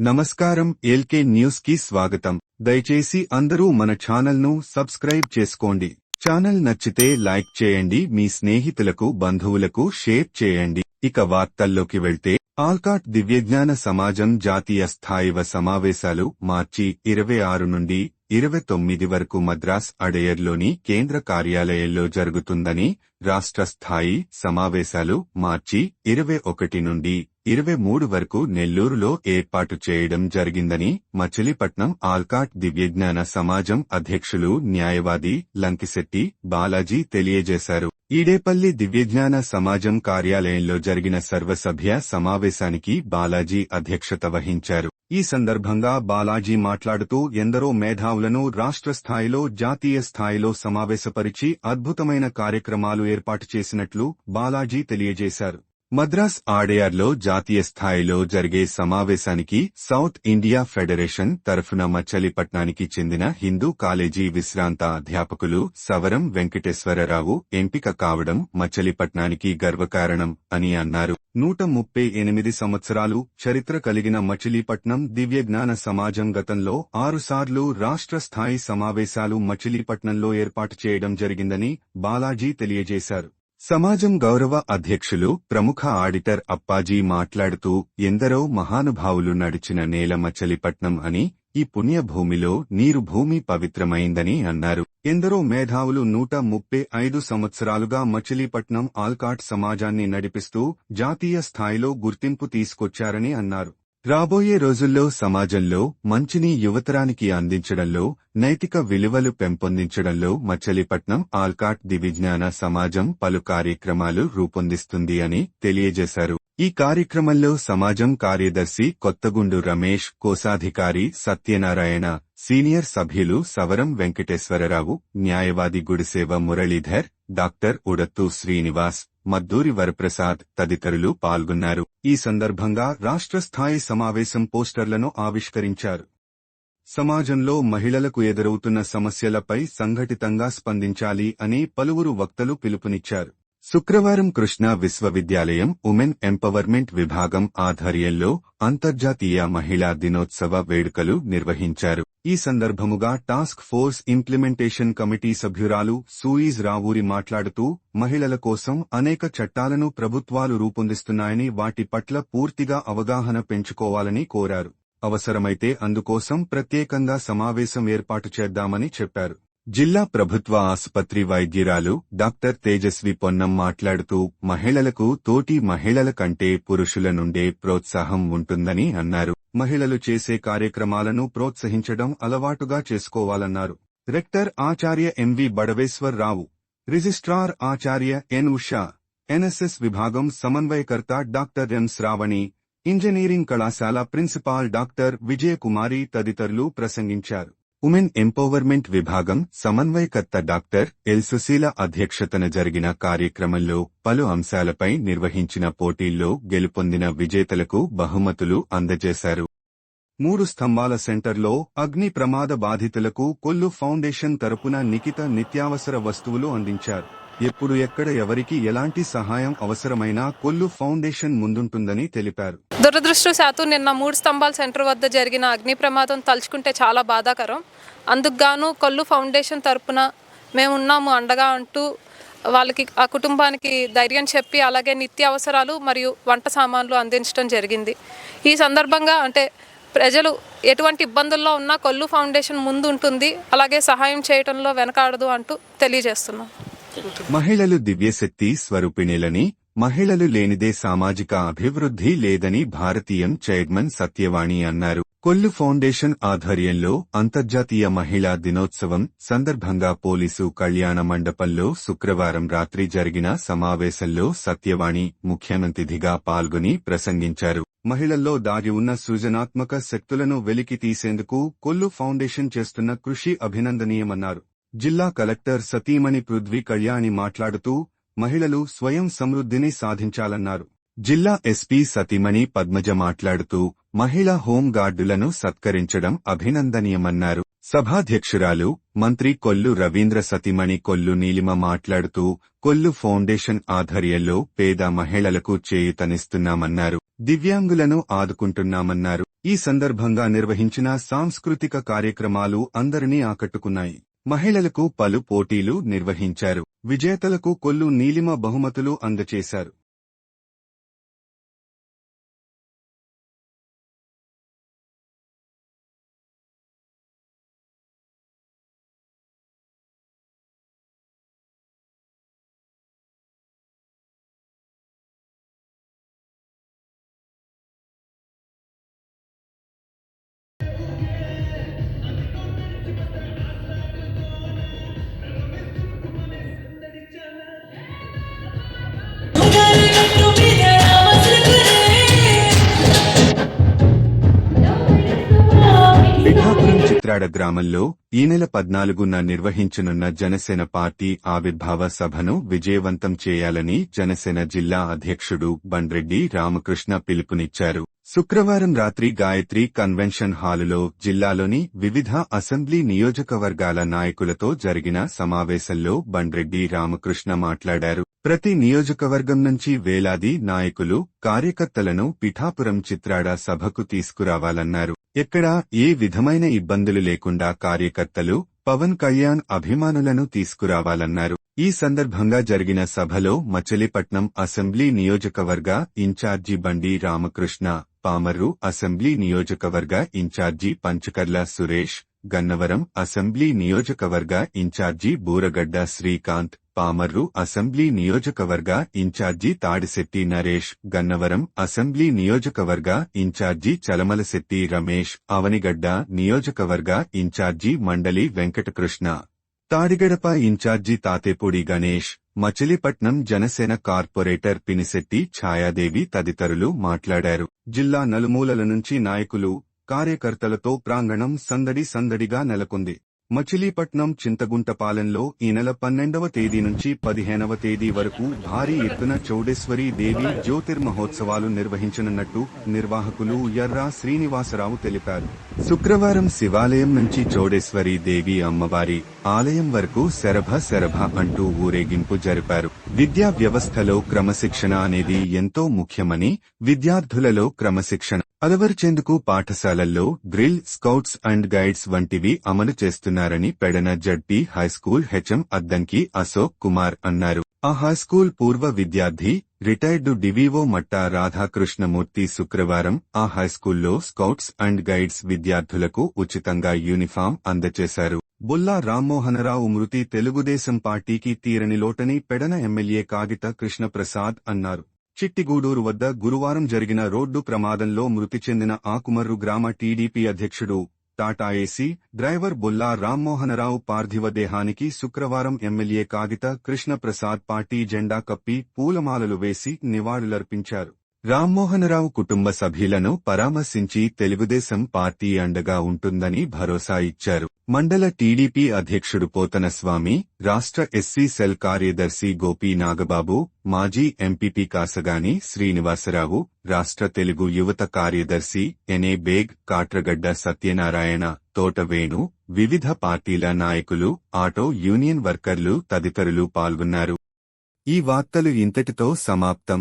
నమస్కారం ఎల్కే న్యూస్కి స్వాగతం. దయచేసి అందరూ మన ఛానల్ను సబ్స్క్రైబ్ చేసుకోండి. ఛానల్ నచ్చితే లైక్ చేయండి మీ స్నేహితులకు బంధువులకు షేర్ చేయండి. ఇక వార్తల్లోకి వెళ్తే ఆల్కాట్ దివ్యజ్ఞాన సమాజం జాతీయ స్థాయివ సమావేశాలు మార్చి ఇరవై ఆరు నుండి ఇరవై తొమ్మిది వరకు మద్రాస్ అడయర్లోని కేంద్ర కార్యాలయంలో జరుగుతుందని రాష్ట్ర స్థాయి సమావేశాలు మార్చి ఇరవై ఒకటి నుండి ఇరవై మూడు వరకు నెల్లూరులో ఏర్పాటు చేయడం జరిగిందని మచిలీపట్నం ఆల్కాట్ దివ్యజ్ఞాన సమాజం అధ్యక్షులు న్యాయవాది లంకిశెట్టి బాలాజీ తెలియజేశారు. ఈడేపల్లి దివ్యజ్ఞాన సమాజం కార్యాలయంలో జరిగిన సర్వసభ్య సమావేశానికి బాలాజీ అధ్యక్షత వహించారు. ఈ సందర్భంగా బాలాజీ మాట్లాడుతూ ఎందరో మేధావులను రాష్ట్ర స్థాయిలో జాతీయ స్థాయిలో సమావేశపరిచి అద్భుతమైన కార్యక్రమాలు ఏర్పాటు చేసినట్లు బాలాజీ తెలియజేశారు. మద్రాస్ ఆడయార్లో జాతీయ స్థాయిలో జరిగే సమావేశానికి సౌత్ ఇండియా ఫెడరేషన్ తరఫున మచ్చలిపట్నానికి చెందిన హిందూ కాలేజీ విశ్రాంత అధ్యాపకులు సవరం వెంకటేశ్వరరావు ఎంపిక కావడం మచ్చలిపట్నానికి గర్వకారణం అని అన్నారు. నూట ముప్పై ఎనిమిది సంవత్సరాలు చరిత్ర కలిగిన మచిలీపట్నం దివ్యజ్ఞాన సమాజం గతంలో ఆరుసార్లు రాష్ట్ర స్థాయి సమావేశాలు మచిలీపట్నంలో ఏర్పాటు చేయడం జరిగిందని బాలాజీ తెలియజేశారు. సమాజం గౌరవ అధ్యక్షులు ప్రముఖ ఆడిటర్ అప్పాజీ మాట్లాడుతూ ఎందరో మహానుభావులు నడిచిన నేల మచలిపట్నం అని ఈ పుణ్యభూమిలో నీరు భూమి పవిత్రమైందని అన్నారు. ఎందరో మేధావులు నూట ముప్పై ఐదు సంవత్సరాలుగా మచిలీపట్నం ఆల్కాట్ సమాజాన్ని నడిపిస్తూ జాతీయ స్థాయిలో గుర్తింపు తీసుకొచ్చారని అన్నారు. రాబోయే రోజుల్లో సమాజంలో మంచిని యువతరానికి అందించడంలో నైతిక విలువలు పెంపొందించడంలో మచ్చలిపట్నం ఆల్కాట్ దివిజ్ఞాన సమాజం పలు కార్యక్రమాలు రూపొందిస్తుంది అని తెలియజేశారు. ఈ కార్యక్రమంలో సమాజం కార్యదర్శి కొత్తగుండు రమేష్ కోశాధికారి సత్యనారాయణ సీనియర్ సభ్యులు సవరం వెంకటేశ్వరరావు న్యాయవాది గుడిసేవ మురళీధర్ డాక్టర్ ఉడత్తు శ్రీనివాస్ మద్దూరి వరప్రసాద్ తదితరులు పాల్గొన్నారు. ఈ సందర్భంగా రాష్ట్ర స్థాయి సమావేశం పోస్టర్లను ఆవిష్కరించారు. సమాజంలో మహిళలకు ఎదురవుతున్న సమస్యలపై సంఘటితంగా స్పందించాలి అని పలువురు వక్తలు పిలుపునిచ్చారు. శుక్రవారం కృష్ణా విశ్వవిద్యాలయం ఉమెన్ ఎంపవర్మెంట్ విభాగం ఆధ్వర్యంలో అంతర్జాతీయ మహిళా దినోత్సవ వేడుకలు నిర్వహించారు. ఈ సందర్భముగా టాస్క్ ఫోర్స్ ఇంప్లిమెంటేషన్ కమిటీ సభ్యురాలు సూయిజ్ రావూరి మాట్లాడుతూ మహిళల కోసం అనేక చట్టాలను ప్రభుత్వాలు రూపొందిస్తున్నాయని వాటి పట్ల పూర్తిగా అవగాహన పెంచుకోవాలని కోరారు. అవసరమైతే అందుకోసం ప్రత్యేకంగా సమావేశం ఏర్పాటు చేద్దామని చెప్పారు. జిల్లా ప్రభుత్వ ఆసుపత్రి వైద్యురాలు డాక్టర్ తేజస్వి పొన్నం మాట్లాడుతూ మహిళలకు తోటి మహిళల కంటే పురుషుల నుండే ప్రోత్సాహం ఉంటుందని అన్నారు. మహిళలు చేసే కార్యక్రమాలను ప్రోత్సహించడం అలవాటుగా చేసుకోవాలన్నారు. రెక్టర్ ఆచార్య ఎంవి బడవేశ్వర్ రావు రిజిస్ట్రార్ ఆచార్య ఎన్ ఉషా ఎన్ఎస్ఎస్ విభాగం సమన్వయకర్త డాక్టర్ ఎం శ్రావణి ఇంజనీరింగ్ కళాశాల ప్రిన్సిపాల్ డాక్టర్ విజయకుమారి తదితరులు ప్రసంగించారు. ఉమెన్ ఎంపవర్మెంట్ విభాగం సమన్వయకర్త డాక్టర్ ఎల్ సుశీల అధ్యక్షతన జరిగిన కార్యక్రమంలో పలు అంశాలపై నిర్వహించిన పోటీల్లో గెలుపొందిన విజేతలకు బహుమతులు అందజేశారు. మూడు స్తంభాల సెంటర్లో అగ్ని ప్రమాద బాధితులకు కొల్లు ఫౌండేషన్ తరపున నిఖిత నిత్యావసర వస్తువులు అందించారు. ఎప్పుడు ఎక్కడ ఎవరికి ఎలాంటి సహాయం అవసరమైనా కొల్లు ఫౌండేషన్ ముందుంటుందని తెలిపారు. దురదృష్టవశాత్తు నిన్న మూడు స్తంభాల సెంటర్ వద్ద జరిగిన అగ్ని ప్రమాదం తలుచుకుంటే చాలా బాధాకరం. అందుకుగాను కొల్లు ఫౌండేషన్ తరపున మేము ఉన్నాము అండగా అంటూ వాళ్ళకి ఆ కుటుంబానికి ధైర్యం చెప్పి అలాగే నిత్య అవసరాలు మరియు వంట సామాన్లు అందించడం జరిగింది. ఈ సందర్భంగా అంటే ప్రజలు ఎటువంటి ఇబ్బందుల్లో ఉన్నా కొల్లు ఫౌండేషన్ ముందు ఉంటుంది అలాగే సహాయం చేయడంలో వెనకాడదు అంటూ తెలియజేస్తున్నాం. మహిళలు దివ్యశక్తి స్వరూపిణిలని మహిళలు లేనిదే సామాజిక అభివృద్ధి లేదని భారతీయం చైర్మన్ సత్యవాణి అన్నారు. కొల్లు ఫౌండేషన్ ఆధ్వర్యంలో అంతర్జాతీయ మహిళా దినోత్సవం సందర్భంగా పోలీసు కళ్యాణ మండపంలో శుక్రవారం రాత్రి జరిగిన సమావేశంలో సత్యవాణి ముఖ్యమంతిథిగా పాల్గొని ప్రసంగించారు. మహిళల్లో దాగి ఉన్న సృజనాత్మక శక్తులను వెలికి తీసేందుకు కొల్లు ఫౌండేషన్ చేస్తున్న కృషి అభినందనీయమన్నారు. జిల్లా కలెక్టర్ సతీమణి పృథ్వీ కళ్యాణి మాట్లాడుతూ మహిళలు స్వయం సమృద్ధిని సాధించాలన్నారు. జిల్లా ఎస్పీ సతీమణి పద్మజ మాట్లాడుతూ మహిళా హోంగార్డులను సత్కరించడం అభినందనీయమన్నారు. సభాధ్యక్షురాలు మంత్రి కొల్లు రవీంద్ర సతీమణి కొల్లు నీలిమ మాట్లాడుతూ కొల్లు ఫౌండేషన్ ఆధ్వర్యంలో పేద మహిళలకు చేయుతనిస్తున్నామన్నారు. దివ్యాంగులను ఆదుకుంటున్నామన్నారు. ఈ సందర్భంగా నిర్వహించిన సాంస్కృతిక కార్యక్రమాలు అందరినీ ఆకట్టుకున్నాయి. మహిళలకు పలు పోటీలు నిర్వహించారు. విజేతలకు కొల్లు నీలిమ బహుమతులు అందచేశారు పిఠాపురం గ్రామంలో ఈ నెల పద్నాలుగున నిర్వహించనున్న జనసేన పార్టీ ఆవిర్భావ సభను విజయవంతం చేయాలని జనసేన జిల్లా అధ్యక్షుడు బండ్రెడ్డి రామకృష్ణ పిలుపునిచ్చారు. శుక్రవారం రాత్రి గాయత్రి కన్వెన్షన్ హాలులో జిల్లాలోని వివిధ అసెంబ్లీ నియోజకవర్గాల నాయకులతో జరిగిన సమావేశంలో బండ్రెడ్డి రామకృష్ణ మాట్లాడారు. ప్రతి నియోజకవర్గం నుంచి వేలాది నాయకులు కార్యకర్తలను పిఠాపురం చిత్రాడ సభకు తీసుకురావాలన్నారు. ఎక్కడా ఏ విధమైన ఇబ్బందులు లేకుండా కార్యకర్తలు పవన్ కళ్యాణ్ అభిమానులను తీసుకురావాలన్నారు. ఈ సందర్భంగా జరిగిన సభలో మచిలీపట్నం అసెంబ్లీ నియోజకవర్గ in charge Bandi Ramakrishna Pamarru assembly నియోజకవర్గ in charge Panchakarla Suresh Gannavaram assembly నియోజకవర్గ in charge Booragadda Srikanth Pamarru assembly నియోజకవర్గ in charge Tadisetti Naresh Gannavaram assembly నియోజకవర్గ ఇన్ఛార్జి చలమలశెట్టి రమేష్ అవనిగడ్డ నియోజకవర్గ in charge Mandali Venkatakrishna. Tadigadapa in charge Tatepudi Ganesh Machilipatnam Janasena corporator Pinisetti Chayadevi తదితరులు మాట్లాడారు. జిల్లా నలుమూలల నుంచి నాయకులు కార్యకర్తలతో ప్రాంగణం సందడి సందడిగా నెలకొంది. మచిలీపట్నం చింతగుంటపాలెంలో ఈ నెల పన్నెండవ తేదీ నుంచి పదిహేనవ తేదీ వరకు భారీ ఎత్తున చౌడేశ్వరి దేవి జ్యోతిర్మహోత్సవాలు నిర్వహించనున్నట్టు నిర్వాహకులు ఎర్రా శ్రీనివాసరావు తెలిపారు. శుక్రవారం శివాలయం నుంచి చౌడేశ్వరీ దేవి అమ్మవారి ఆలయం వరకు శరభ శరభ అంటూ ఊరేగింపు జరిపారు. విద్యా వ్యవస్థలో క్రమశిక్షణ అనేది ఎంతో ముఖ్యమని విద్యార్థులలో క్రమశిక్షణ అలవర్చేందుకు పాఠశాలల్లో గ్రిల్ స్కౌట్స్ అండ్ గైడ్స్ వంటివి అమలు చేస్తున్నారని Pedana ZP high school HM Addanki Ashok Kumar అన్నారు. ఆ హైస్కూల్ పూర్వ విద్యార్థి రిటైర్డ్ డివివో మట్టా రాధాకృష్ణమూర్తి శుక్రవారం ఆ హైస్కూల్లో స్కౌట్స్ అండ్ గైడ్స్ విద్యార్థులకు ఉచితంగా యూనిఫామ్ అందజేశారు బుల్లా రామ్మోహనరావు మృతి తెలుగుదేశం పార్టీకి తీరని లోటని పెడన ఎమ్మెల్యే కాగిత కృష్ణప్రసాద్ అన్నారు. చిట్టిగూడూరు వద్ద గురువారం జరిగిన రోడ్డు ప్రమాదంలో మృతి చెందిన ఆకుమర్రు గ్రామ టీడీపీ అధ్యక్షుడు టాటా ఏసీ డ్రైవర్ బొల్లా రామ్మోహనరావు పార్థివ దేహానికి శుక్రవారం ఎమ్మెల్యే కాగిత కృష్ణప్రసాద్ పార్టీ జెండా కప్పి పూలమాలలు వేసి నివాళులర్పించారు. రామ్మోహనరావు కుటుంబ సభ్యులను పరామర్శించి తెలుగుదేశం పార్టీ అండగా ఉంటుందని భరోసా ఇచ్చారు. మండల టీడీపీ అధ్యక్షుడు పోతన స్వామి రాష్ట్ర ఎస్సీ సెల్ కార్యదర్శి గోపీ నాగబాబు మాజీ ఎంపీపీ కాసగాని శ్రీనివాసరావు రాష్ట్ర తెలుగు యువత కార్యదర్శి ఎనే బేగ్ కాట్రగడ్డ సత్యనారాయణ తోటవేణు వివిధ పార్టీల నాయకులు ఆటో యూనియన్ వర్కర్లు తదితరులు పాల్గొన్నారు. ఈ వార్తలు ఇంతటితో సమాప్తం.